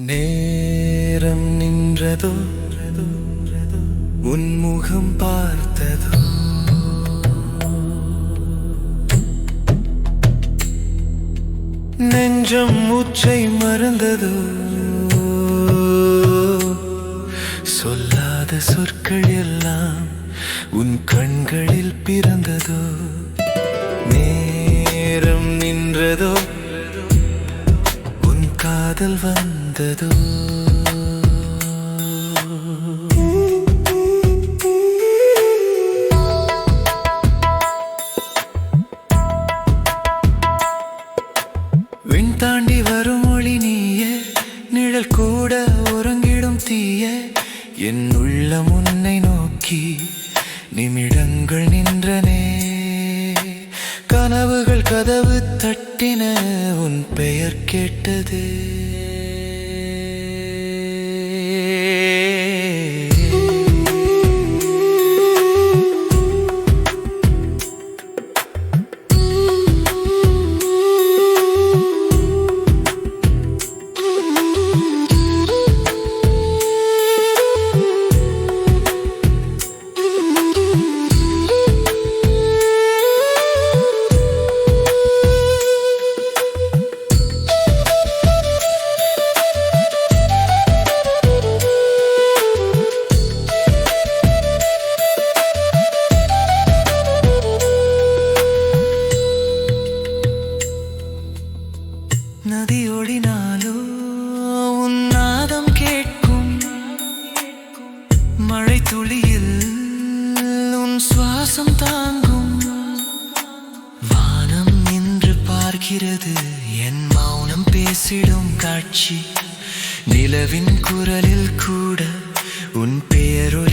நேரம் நின்றதோ? உன்முகம் பார்த்ததோ? நெஞ்சம் மூச்சை மறந்ததோ? சொல்லாத சொற்கள் எல்லாம் உன் கண்களில் பிறந்ததோ? காதல் வந்ததோ? விண் தாண்டி வரும் மொழி நீயே நிழல் கூட உறங்கிடும் தீய. என் உள்ள முன்னை நோக்கி நிமிடங்கள் நின்றனே. கனவுகள் கதவு தட்டின உன் பெயர் கேட்டது. குரலில் கூட உன் பெயரோ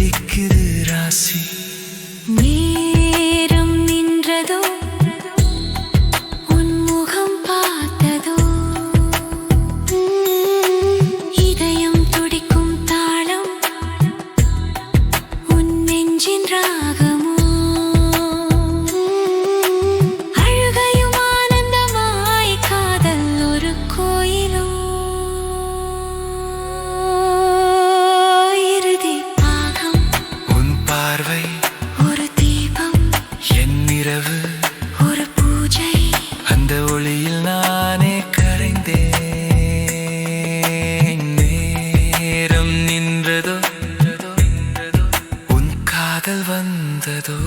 நாட்கள் வந்ததோ?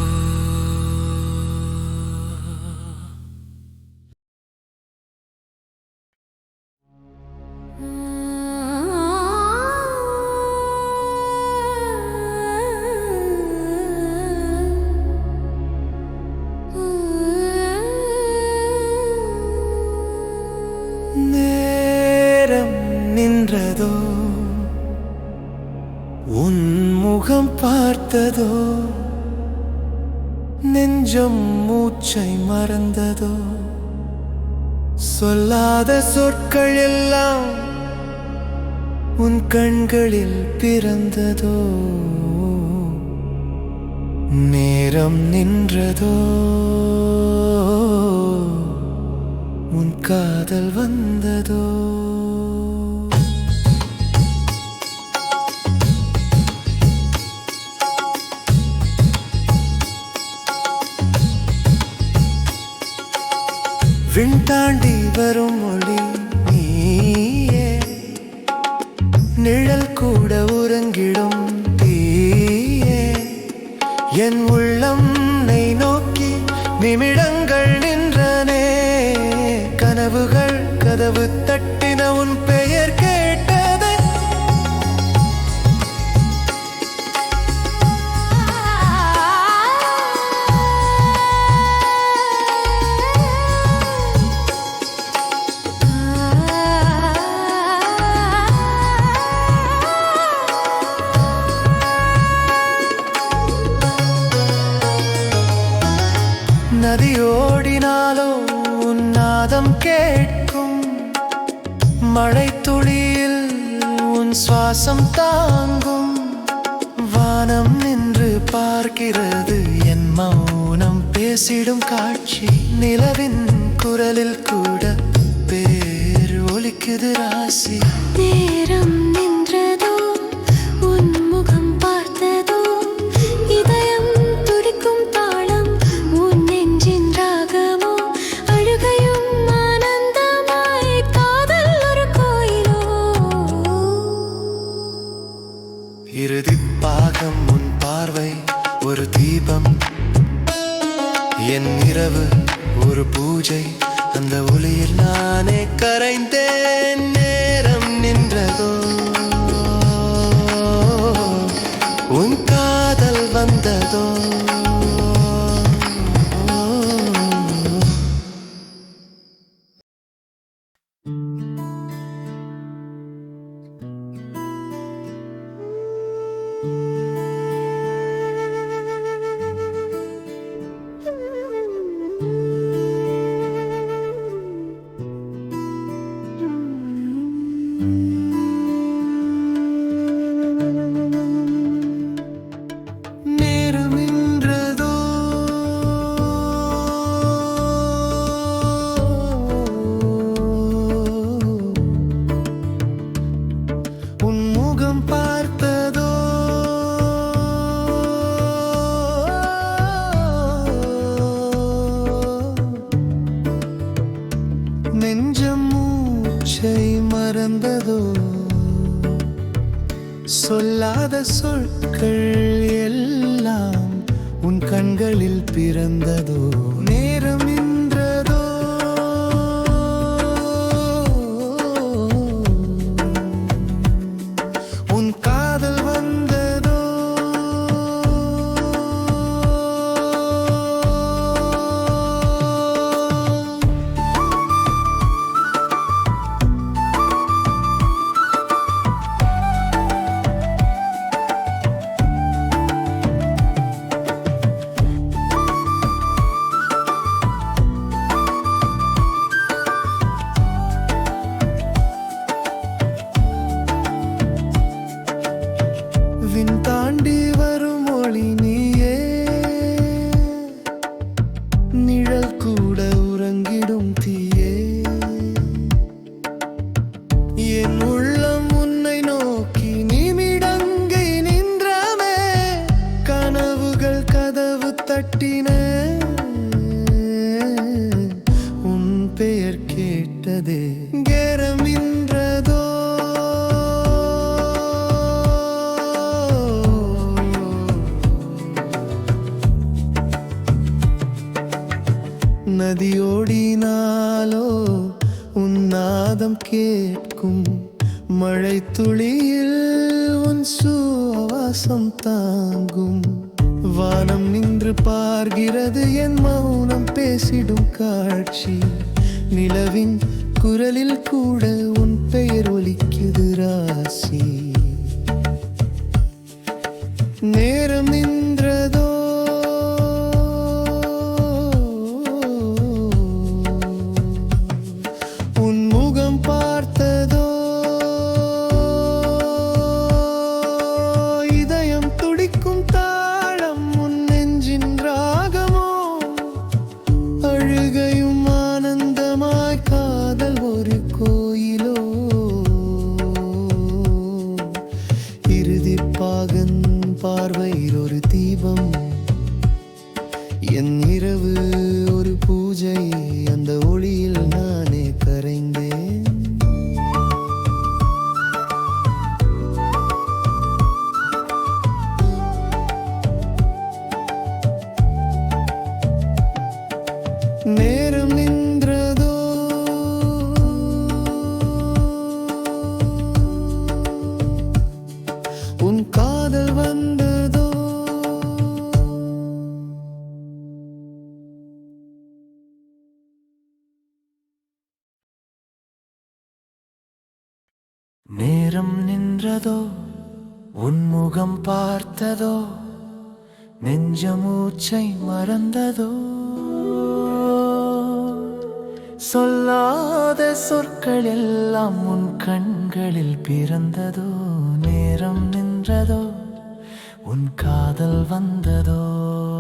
நேரம் நின்றதோ? முகம் பார்த்ததோ? நெஞ்சம் மூச்சை மறந்ததோ? சொல்லாத சொற்கள் எல்லாம் உன் கண்களில் பிறந்ததோ? நேரம் நின்றதோ? உன் காதல் வந்ததோ? என் உள்ளம் நை நோக்கி நிமிடங்கள் நின்றனே. கனவுகள் கதவு தட்டு சுவாசம் தாங்கும். வானம் நின்று பார்க்கிறது. என் மௌனம் பேசிடும் காட்சி. நிலவின் குரலில் கூட பேர் ஒலிக்குது ராசி. நேரம் இறுதி பாகம் உன் பார்வை ஒரு தீபம். என் இரவு ஒரு பூஜை. அந்த ஒளியில் நானே கரைந்தேன் நேரம் நின்றதோ. உன் காதல் வந்ததோ. சொல்லாத சொற்கள் எல்லாம் உன் கண்களில் பிறந்ததோ விண் அது என் மௌனம் பேசிடும் காட்சி. நிலவின் குரலில் கூட உன் பெயர் ஒலிக்குது ராசி. நே நேரம் நின்றதோ? உன்முகம் பார்த்ததோ? நெஞ்சமூச்சை மறந்ததோ? சொல்லாத சொற்கள் எல்லாம் உன் கண்களில் பிறந்ததோ? நேரம் நின்றதோ? உன் காதல் வந்ததோ?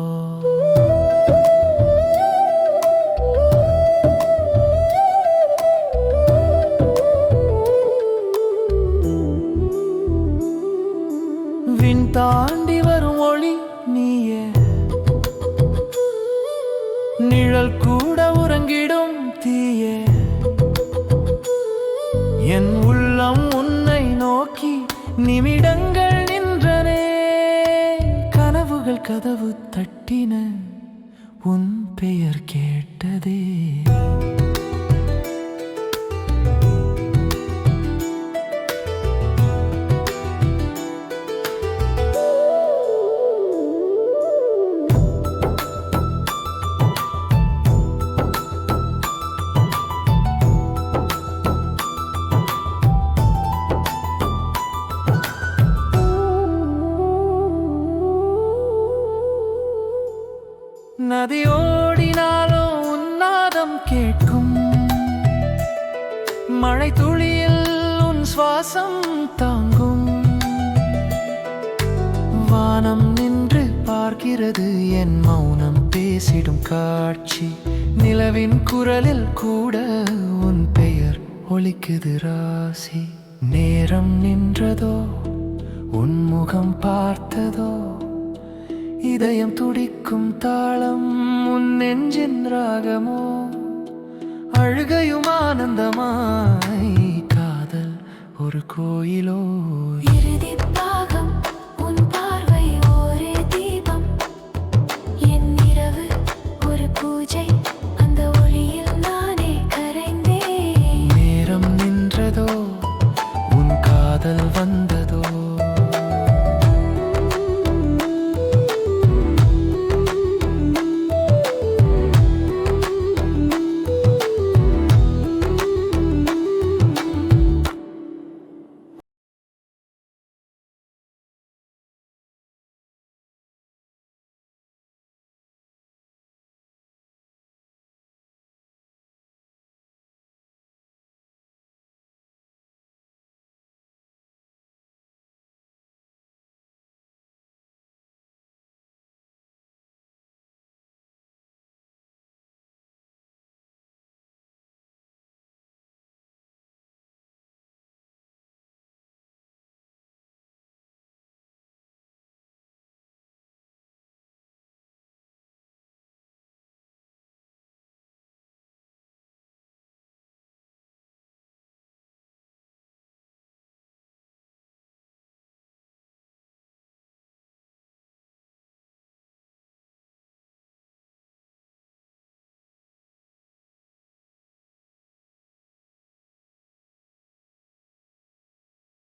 கதவு தட்டின துளியில் உன் சுவாசம் தாங்கும். வானம் நின்று பார்க்கிறது என் மௌனம் பேசிடும் காட்சி. நிலவின் குரலில் கூட உன் பெயர் ஒலிக்குது ராசி. நேரம் நின்றதோ? உன் முகம் பார்த்ததோ? இதயம் துடிக்கும் தாளம் உன் நெஞ்சின் ராகமோ? அழுகையுமா? ஆனந்தமாய் காதல் ஒரு கோயிலோ? இறுதி